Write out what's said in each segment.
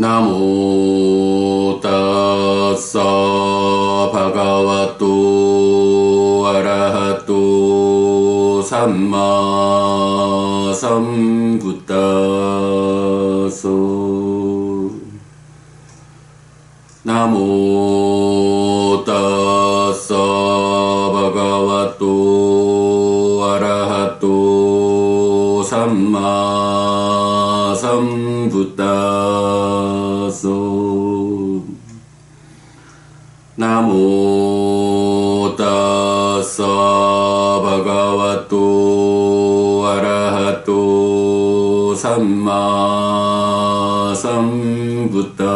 나모 따사 바가와또 아라하또 삼마 삼부따소. 나모 따사 바가와또 아라하또 삼마 삼부따소 나모 따사 바가와또 아라하또 삼마 삼부따소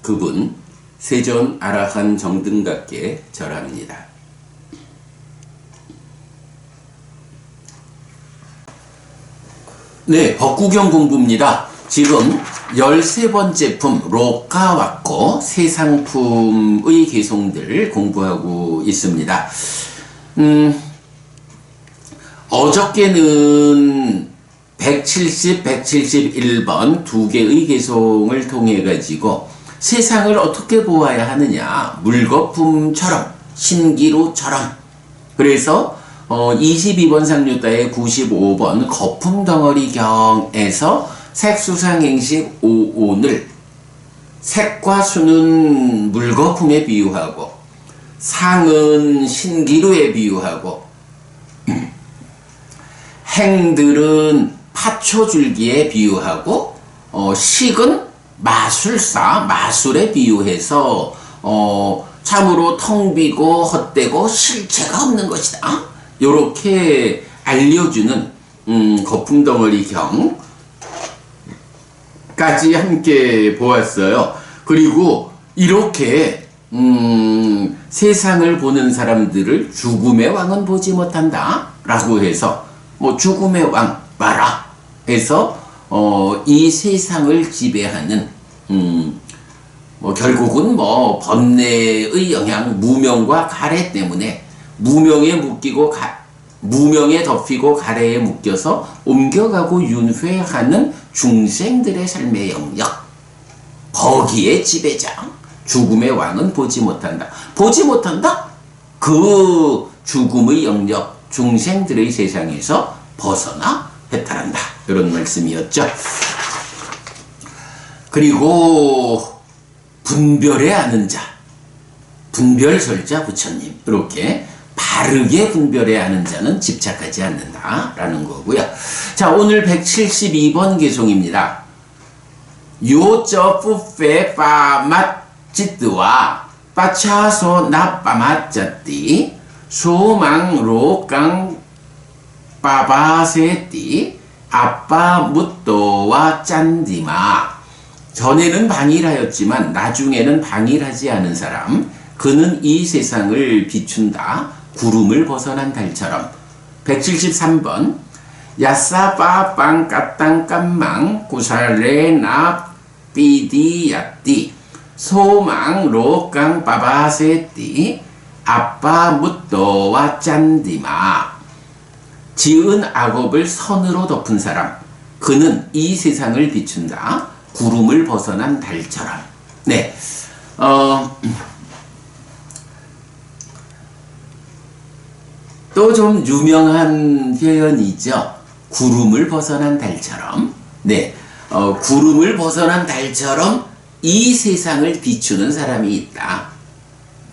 그분 세존 아라한 정등각께 절합니다. 네, 법구경 공부입니다. 지금 13번째 품 로카 왔고 새 상품의 개송들 공부하고 있습니다. 음, 어저께는 170, 171번 두 개의 개송을 통해 가지고 세상을 어떻게 보아야 하느냐 물거품처럼 신기루처럼 그래서 어, 22번 상류다의 95번 거품 덩어리 경에서 색수상행식 5온을 색과 수는 물거품에 비유하고 상은 신기루에 비유하고 행들은 파초줄기에 비유하고 어, 식은 마술사 마술에 비유해서 어, 참으로 텅 비고 헛되고 실체가 없는 것이다. 요렇게 알려주는 음, 거품 덩어리 경까지 함께 보았어요. 그리고 이렇게 음, 세상을 보는 사람들을 죽음의 왕은 보지 못한다 라고 해서 뭐 죽음의 왕 마라 해서 어, 이 세상을 지배하는 음, 뭐 결국은 뭐 번뇌의 영향 무명과 가래 때문에 무명에 묶이고 가, 무명에 덮이고 가래에 묶여서 옮겨가고 윤회하는 중생들의 삶의 영역. 거기에 지배장 죽음의 왕은 보지 못한다. 보지 못한다? 그 죽음의 영역 중생들의 세상에서 벗어나 해탈한다. 이런 말씀이었죠. 그리고 분별에 아는 자. 분별설자 부처님. 이렇게 바르게 분별해 아는 자는 집착하지 않는다라는 거고요. 자 오늘 172번 개송입니다. 요저 뿌페 빠맛지뜨와 빠차소 나빠맛자띠 소망로 깡 빠바세띠 아빠 묻도와 짠디마 전에는 방일하였지만 나중에는 방일하지 않은 사람 그는 이 세상을 비춘다 구름을 벗어난 달처럼. 173번. 야사빠 빵까땅 깜망 구살레나 삐디야띠. 소망 로깡 빠바세띠. 아빠 묻도와 짠디마. 지은 악업을 선으로 덮은 사람. 그는 이 세상을 비춘다. 구름을 벗어난 달처럼. 네. 어, 또 좀 유명한 표현이죠. 구름을 벗어난 달처럼. 네. 어, 구름을 벗어난 달처럼 이 세상을 비추는 사람이 있다.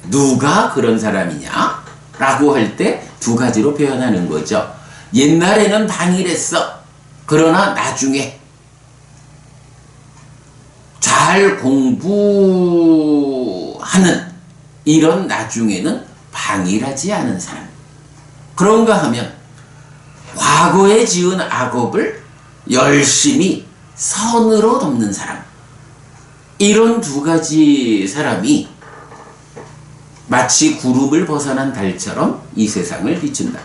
누가 그런 사람이냐? 라고 할 때 두 가지로 표현하는 거죠. 옛날에는 방일했어. 그러나 나중에 잘 공부하는 이런 나중에는 방일하지 않은 사람. 그런가 하면 과거에 지은 악업을 열심히 선으로 덮는 사람. 이런 두 가지 사람이 마치 구름을 벗어난 달처럼 이 세상을 비춘다.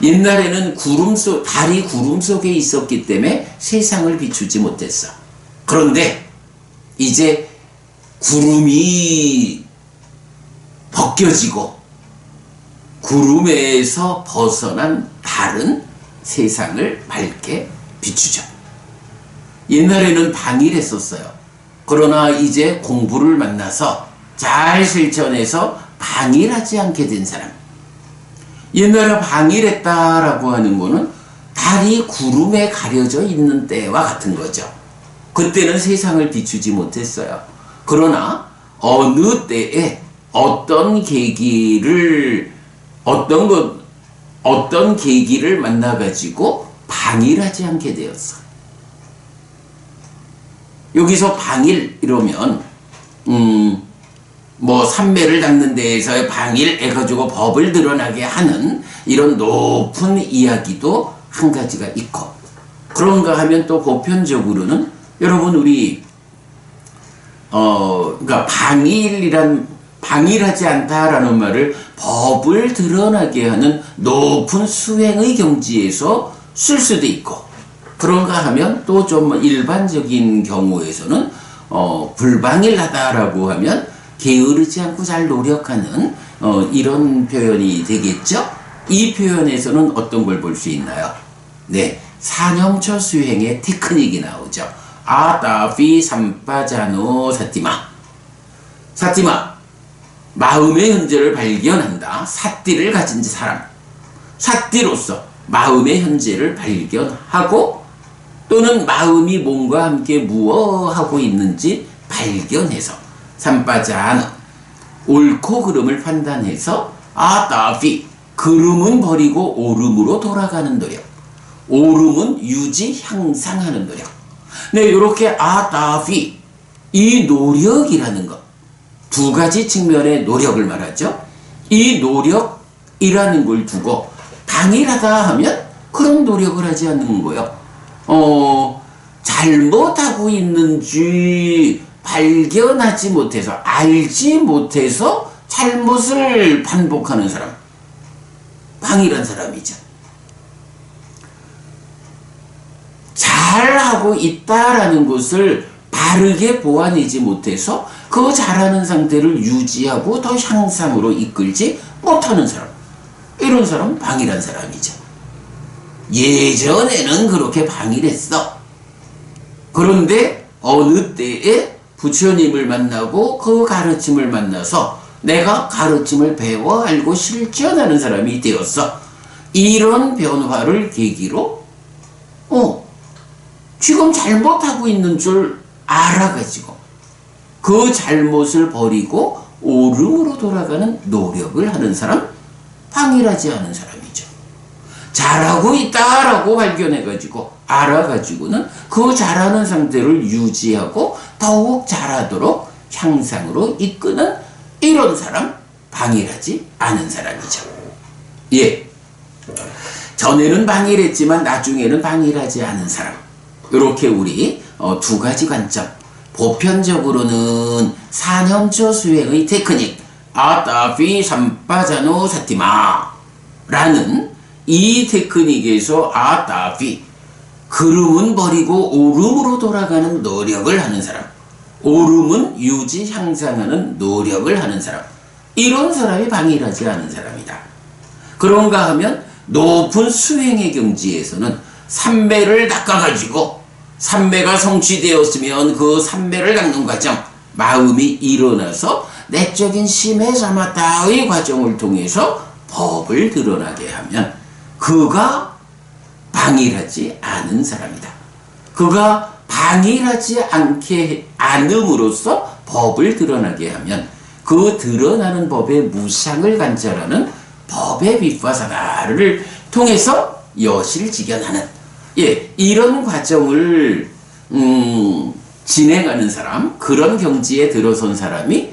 옛날에는 구름 속, 달이 구름 속에 있었기 때문에 세상을 비추지 못했어. 그런데 이제 구름이 벗겨지고 구름에서 벗어난 달은 세상을 밝게 비추죠. 옛날에는 방일했었어요. 그러나 이제 공부를 만나서 잘 실천해서 방일하지 않게 된 사람. 옛날에 방일했다라고 하는 거는 달이 구름에 가려져 있는 때와 같은 거죠. 그때는 세상을 비추지 못했어요. 그러나 어느 때에 어떤 계기를 어떤 것 어떤 계기를 만나 가지고 방일 하지 않게 되었어. 여기서 방일 이러면 음 뭐 삼매를 닦는 데에서의 방일 해가지고 법을 드러나게 하는 이런 높은 이야기도 한 가지가 있고 그런가 하면 또 보편적으로는 여러분 우리 어 그러니까 방일이란 방일하지 않다라는 말을 법을 드러나게 하는 높은 수행의 경지에서 쓸 수도 있고 그런가 하면 또 좀 일반적인 경우에서는 어 불방일하다라고 하면 게으르지 않고 잘 노력하는 어 이런 표현이 되겠죠. 이 표현에서는 어떤 걸 볼 수 있나요? 네, 산영처 수행의 테크닉이 나오죠. 아따피 삼빠자노 사티마. 사티마. 마음의 현재를 발견한다. 사띠를 가진 사람. 사띠로서 마음의 현재를 발견하고 또는 마음이 몸과 함께 무엇하고 있는지 발견해서 삼빠자노. 옳고 그름을 판단해서 아따피. 그름은 버리고 오름으로 돌아가는 노력. 오름은 유지, 향상하는 노력. 네, 이렇게 아따피 이 노력이라는 것. 두 가지 측면의 노력을 말하죠. 이 노력이라는 걸 두고 당일하다 하면 그런 노력을 하지 않는 거예요. 어, 잘못하고 있는지 발견하지 못해서, 알지 못해서 잘못을 반복하는 사람. 방일한 사람이죠. 잘하고 있다라는 것을 바르게 보완하지 못해서 그 잘하는 상태를 유지하고 더 향상으로 이끌지 못하는 사람. 이런 사람은 방일한 사람이죠. 예전에는 그렇게 방일했어. 그런데 어느 때에 부처님을 만나고 그 가르침을 만나서 내가 가르침을 배워 알고 실천하는 사람이 되었어. 이런 변화를 계기로, 어, 지금 잘못하고 있는 줄 알아가지고, 그 잘못을 버리고 오름으로 돌아가는 노력을 하는 사람, 방일하지 않은 사람이죠. 잘하고 있다라고 발견해가지고, 알아가지고는 그 잘하는 상태를 유지하고 더욱 잘하도록 향상으로 이끄는 이런 사람 방일하지 않은 사람이죠. 예. 전에는 방일했지만 나중에는 방일하지 않은 사람. 이렇게 우리 어, 두 가지 관점. 보편적으로는 산염초 수행의 테크닉 아따피 삼빠자노 사티마 라는 이 테크닉에서 아따피 그름은 버리고 오름으로 돌아가는 노력을 하는 사람 오름은 유지 향상하는 노력을 하는 사람. 이런 사람이 방일하지 않은 사람이다. 그런가 하면 높은 수행의 경지에서는 삼매를 닦아가지고 삼매가 성취되었으면 그 삼매를 닦는 과정 마음이 일어나서 내적인 심해 사마타의 과정을 통해서 법을 드러나게 하면 그가 방일하지 않은 사람이다. 그가 방일하지 않게 않음으로써 법을 드러나게 하면 그 드러나는 법의 무상을 관찰하는 법의 비파사나를 통해서 여실직연하는 예 이런 과정을 음, 진행하는 사람 그런 경지에 들어선 사람이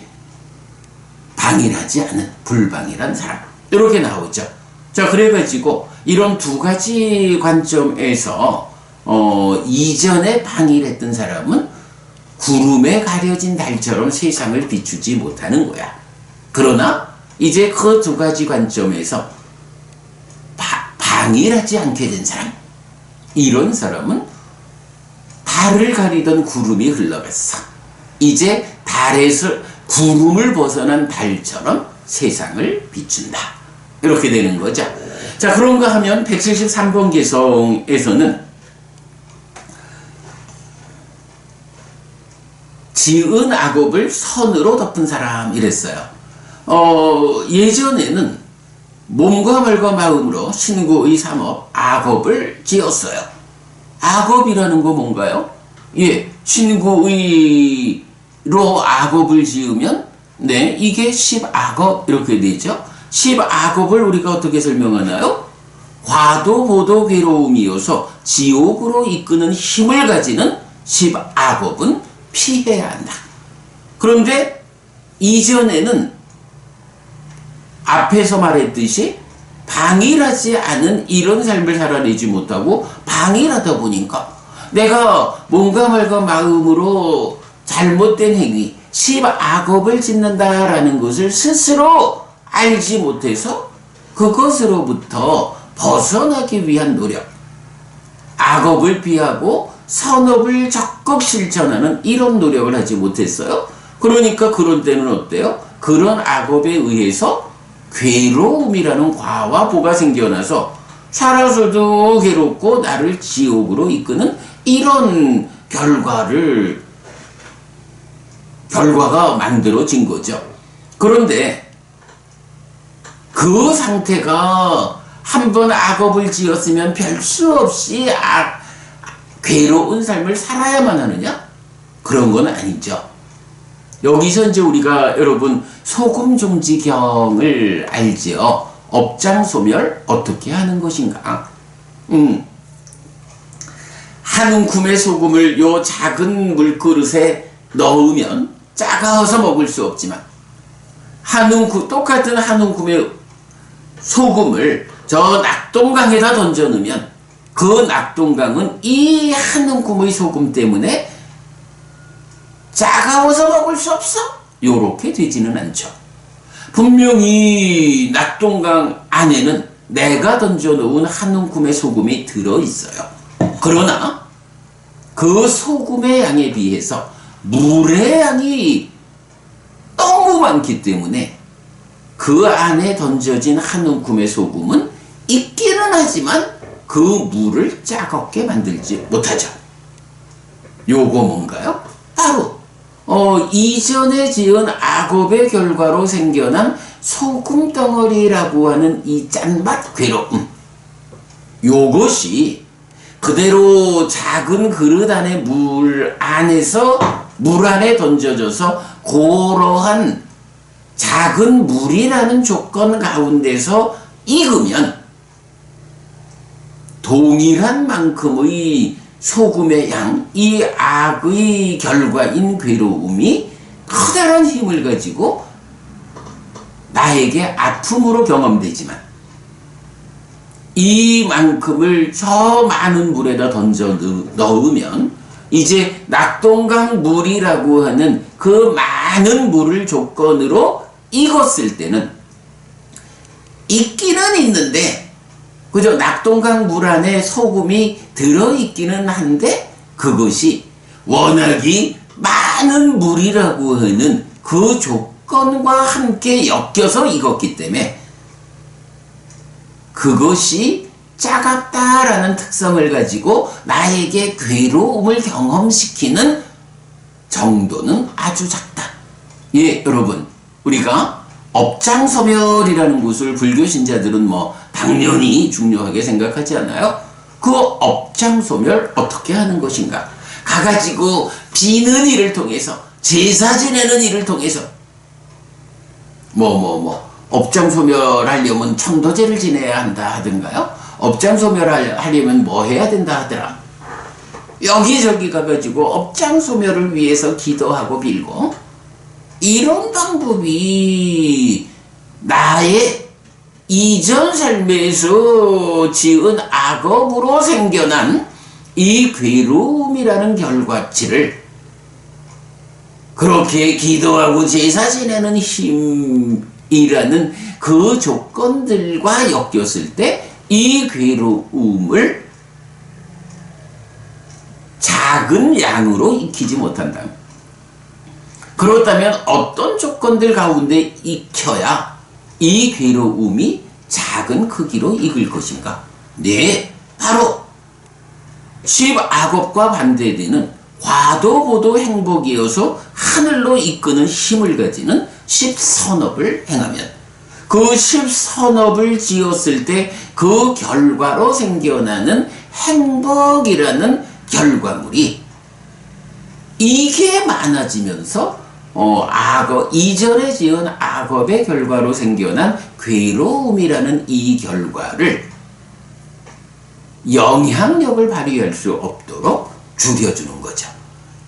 방일하지 않은 불방일한 사람 이렇게 나오죠. 자 그래가지고 이런 두 가지 관점에서 어, 이전에 방일했던 사람은 구름에 가려진 달처럼 세상을 비추지 못하는 거야. 그러나 이제 그 두 가지 관점에서 바, 방일하지 않게 된 사람, 이런 사람은 달을 가리던 구름이 흘러갔어. 이제 달에서 구름을 벗어난 달처럼 세상을 비춘다. 이렇게 되는 거죠. 자, 그런가 하면 173번 개성에서는 지은 악업을 선으로 덮은 사람 이랬어요. 어, 예전에는 몸과 말과 마음으로 신구의 삼업 악업을 지었어요. 악업이라는 거 뭔가요? 예, 신구의로 악업을 지으면 네, 이게 십악업 이렇게 되죠. 십악업을 우리가 어떻게 설명하나요? 과도 보도 괴로움이어서 지옥으로 이끄는 힘을 가지는 십악업은 피해야 한다. 그런데 이전에는 앞에서 말했듯이 방일하지 않은 이런 삶을 살아내지 못하고 방일하다 보니까 내가 뭔가 말과 마음으로 잘못된 행위, 십악업을 짓는다라는 것을 스스로 알지 못해서 그것으로부터 벗어나기 위한 노력, 악업을 피하고 선업을 적극 실천하는 이런 노력을 하지 못했어요. 그러니까 그런 때는 어때요? 그런 악업에 의해서 괴로움이라는 과와 보가 생겨나서 살아서도 괴롭고 나를 지옥으로 이끄는 이런 결과를 결과가 만들어진 거죠. 그런데 그 상태가 한 번 악업을 지었으면 별 수 없이 악, 괴로운 삶을 살아야만 하느냐? 그런 건 아니죠. 여기서 이제 우리가 여러분 소금 종지경을 알지요. 업장 소멸 어떻게 하는 것인가? 음. 한 움큼의 소금을 요 작은 물그릇에 넣으면 작아서 먹을 수 없지만 한 움큼 똑같은 한 움큼의 소금을 저 낙동강에다 던져 넣으면 그 낙동강은 이 한 움큼의 소금 때문에 차가워서 먹을 수 없어? 요렇게 되지는 않죠. 분명히 낙동강 안에는 내가 던져 놓은 한 움큼의 소금이 들어 있어요. 그러나 그 소금의 양에 비해서 물의 양이 너무 많기 때문에 그 안에 던져진 한 움큼의 소금은 있기는 하지만 그 물을 짜겁게 만들지 못하죠. 요거 뭔가요? 바로 어, 이전에 지은 악업의 결과로 생겨난 소금 덩어리라고 하는 이 짠맛 괴로움. 요것이 그대로 작은 그릇 안에 물 안에서 물 안에 던져져서 고러한 작은 물이라는 조건 가운데서 익으면 동일한 만큼의 소금의 양, 이 악의 결과인 괴로움이 커다란 힘을 가지고 나에게 아픔으로 경험되지만 이만큼을 저 많은 물에다 던져 넣으면 이제 낙동강 물이라고 하는 그 많은 물을 조건으로 익었을 때는 있기는 있는데 그죠? 낙동강 물 안에 소금이 들어있기는 한데 그것이 워낙이 많은 물이라고 하는 그 조건과 함께 엮여서 익었기 때문에 그것이 짜갑다라는 특성을 가지고 나에게 괴로움을 경험시키는 정도는 아주 작다. 예, 여러분. 우리가 업장소멸이라는 것을 불교 신자들은 뭐 당연히 중요하게 생각하지 않아요? 그 업장소멸 어떻게 하는 것인가? 가가지고 비는 일을 통해서 제사 지내는 일을 통해서 뭐 뭐뭐 업장소멸하려면 천도제를 지내야 한다 하던가요? 업장소멸하려면 뭐 해야 된다 하더라. 여기저기 가가지고 업장소멸을 위해서 기도하고 빌고 이런 방법이 나의 이전 삶에서 지은 악업으로 생겨난 이 괴로움이라는 결과치를 그렇게 기도하고 제사 지내는 힘이라는 그 조건들과 엮였을 때 이 괴로움을 작은 양으로 익히지 못한다. 그렇다면 어떤 조건들 가운데 익혀야 이 괴로움이 작은 크기로 익을 것인가? 네, 바로 십악업과 반대되는 과도보도 행복이어서 하늘로 이끄는 힘을 가지는 십선업을 행하면 그 십선업을 지었을 때 그 결과로 생겨나는 행복이라는 결과물이 이게 많아지면서 어, 악어 이전에 지은 악업의 결과로 생겨난 괴로움이라는 이 결과를 영향력을 발휘할 수 없도록 줄여주는 거죠.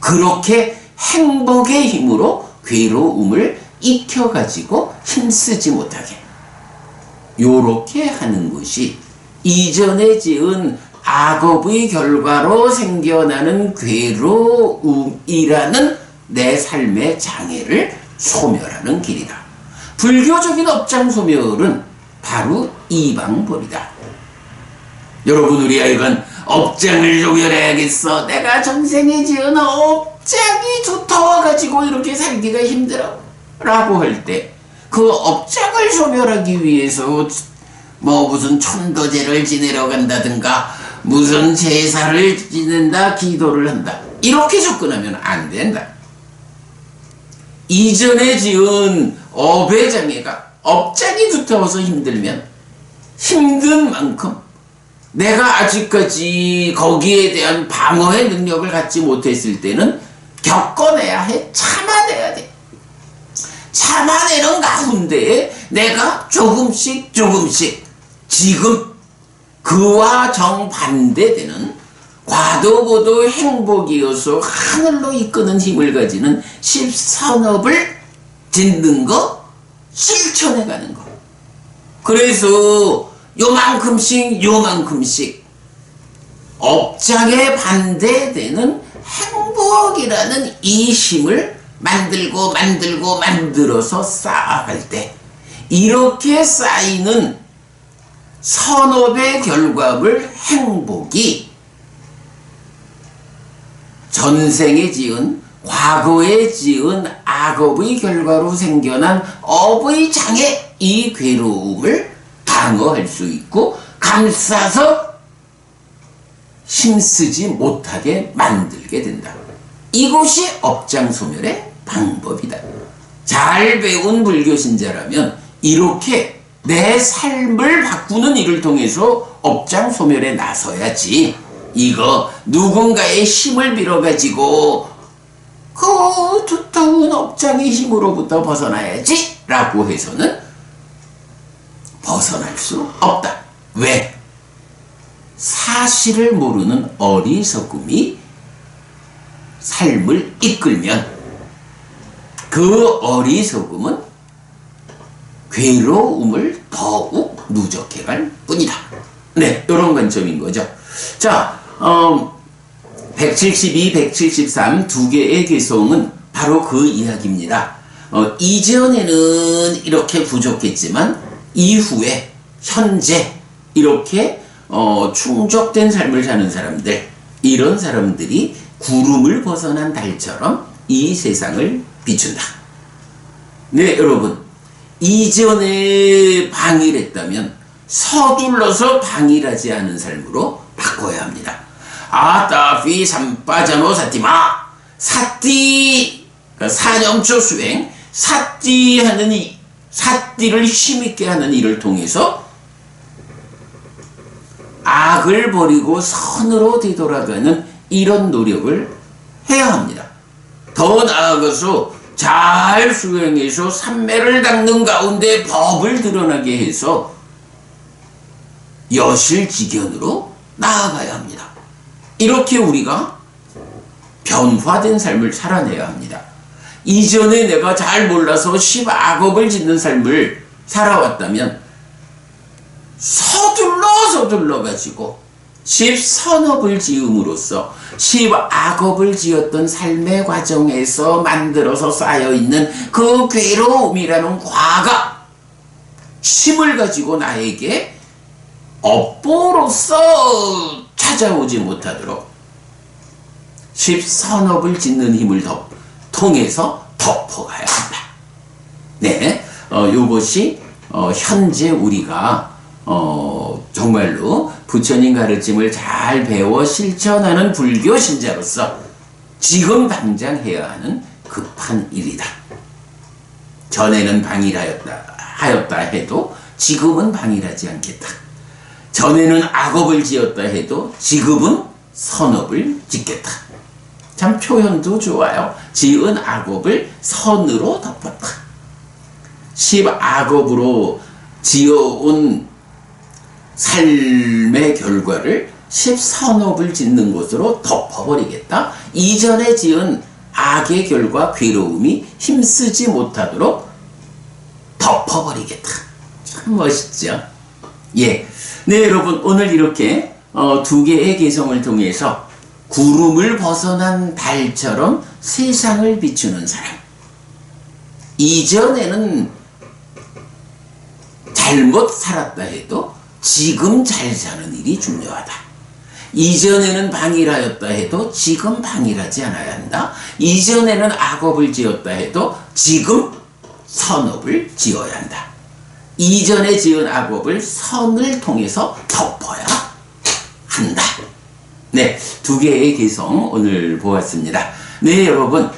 그렇게 행복의 힘으로 괴로움을 익혀가지고 힘쓰지 못하게. 요렇게 하는 것이 이전에 지은 악업의 결과로 생겨나는 괴로움이라는 내 삶의 장애를 소멸하는 길이다. 불교적인 업장 소멸은 바로 이 방법이다. 여러분 우리 아이건 업장을 소멸해야겠어. 내가 전생에 지은 업장이 두터워가지고 이렇게 살기가 힘들어. 라고 할 때 그 업장을 소멸하기 위해서 뭐 무슨 천도제를 지내러 간다든가 무슨 제사를 지낸다 기도를 한다 이렇게 접근하면 안 된다. 이전에 지은 업의 장애가 업장이 두터워서 힘들면 힘든 만큼 내가 아직까지 거기에 대한 방어의 능력을 갖지 못했을 때는 겪어내야 해. 참아내야 돼. 참아내는 가운데 내가 조금씩 조금씩 지금 그와 정반대되는 과도보도 행복이어서 하늘로 이끄는 힘을 가지는 십선업을 짓는 거 실천해 가는 거. 그래서 요만큼씩 요만큼씩 업장에 반대되는 행복이라는 이 힘을 만들고 만들고 만들어서 쌓아갈 때 이렇게 쌓이는 선업의 결과물 행복이 전생에 지은 과거에 지은 악업의 결과로 생겨난 업의 장애 이 괴로움을 방어할 수 있고 감싸서 힘쓰지 못하게 만들게 된다. 이것이 업장 소멸의 방법이다. 잘 배운 불교 신자라면 이렇게 내 삶을 바꾸는 일을 통해서 업장 소멸에 나서야지. 이거 누군가의 힘을 빌어가지고 그 두터운 업장의 힘으로부터 벗어나야지 라고 해서는 벗어날 수 없다. 왜? 사실을 모르는 어리석음이 삶을 이끌면 그 어리석음은 괴로움을 더욱 누적해 갈 뿐이다. 네, 이런 관점인 거죠. 자, 어, 172, 173 두 개의 개성은 바로 그 이야기입니다. 어, 이전에는 이렇게 부족했지만 이후에 현재 이렇게 어, 충족된 삶을 사는 사람들 이런 사람들이 구름을 벗어난 달처럼 이 세상을 비춘다. 네, 여러분. 이전에 방일했다면 서둘러서 방일하지 않은 삶으로 바꿔야 합니다. 아따 피 삼빠자노 사티마 사띠 그러니까 사념초 수행 사띠 하는 이 사띠를 힘있게 하는 일을 통해서 악을 버리고 선으로 되돌아가는 이런 노력을 해야 합니다. 더 나아가서 잘 수행해서 삼매를 닦는 가운데 법을 드러나게 해서 여실지견으로 나아가야 합니다. 이렇게 우리가 변화된 삶을 살아내야 합니다. 이전에 내가 잘 몰라서 십 악업을 짓는 삶을 살아왔다면 서둘러 서둘러 가지고 십 선업을 지음으로써 십 악업을 지었던 삶의 과정에서 만들어서 쌓여있는 그 괴로움이라는 과가 힘을 가지고 나에게 업보로서 찾아오지 못하도록 십선업을 짓는 힘을 덮, 통해서 덮어가야 한다. 네, 어, 요것이 어, 현재 우리가 어, 정말로 부처님 가르침을 잘 배워 실천하는 불교 신자로서 지금 당장 해야 하는 급한 일이다. 전에는 방일하였다 하였다 해도 지금은 방일하지 않겠다. 전에는 악업을 지었다 해도 지금은 선업을 짓겠다. 참 표현도 좋아요. 지은 악업을 선으로 덮었다. 십악업으로 지어온 삶의 결과를 십선업을 짓는 것으로 덮어버리겠다. 이전에 지은 악의 결과 괴로움이 힘쓰지 못하도록 덮어버리겠다. 참 멋있죠? 예. 네, 여러분, 오늘 이렇게 어, 두 개의 개성을 통해서 구름을 벗어난 달처럼 세상을 비추는 사람. 이전에는 잘못 살았다 해도 지금 잘 사는 일이 중요하다. 이전에는 방일하였다 해도 지금 방일하지 않아야 한다. 이전에는 악업을 지었다 해도 지금 선업을 지어야 한다. 이전에 지은 악업을 선을 통해서 덮어야 한다. 네, 두 개의 개성 오늘 보았습니다. 네, 여러분.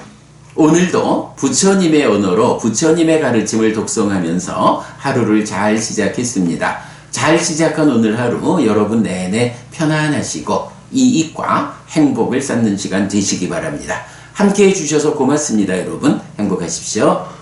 오늘도 부처님의 언어로 부처님의 가르침을 독송하면서 하루를 잘 시작했습니다. 잘 시작한 오늘 하루 여러분 내내 편안하시고 이익과 행복을 쌓는 시간 되시기 바랍니다. 함께 해주셔서 고맙습니다, 여러분. 행복하십시오.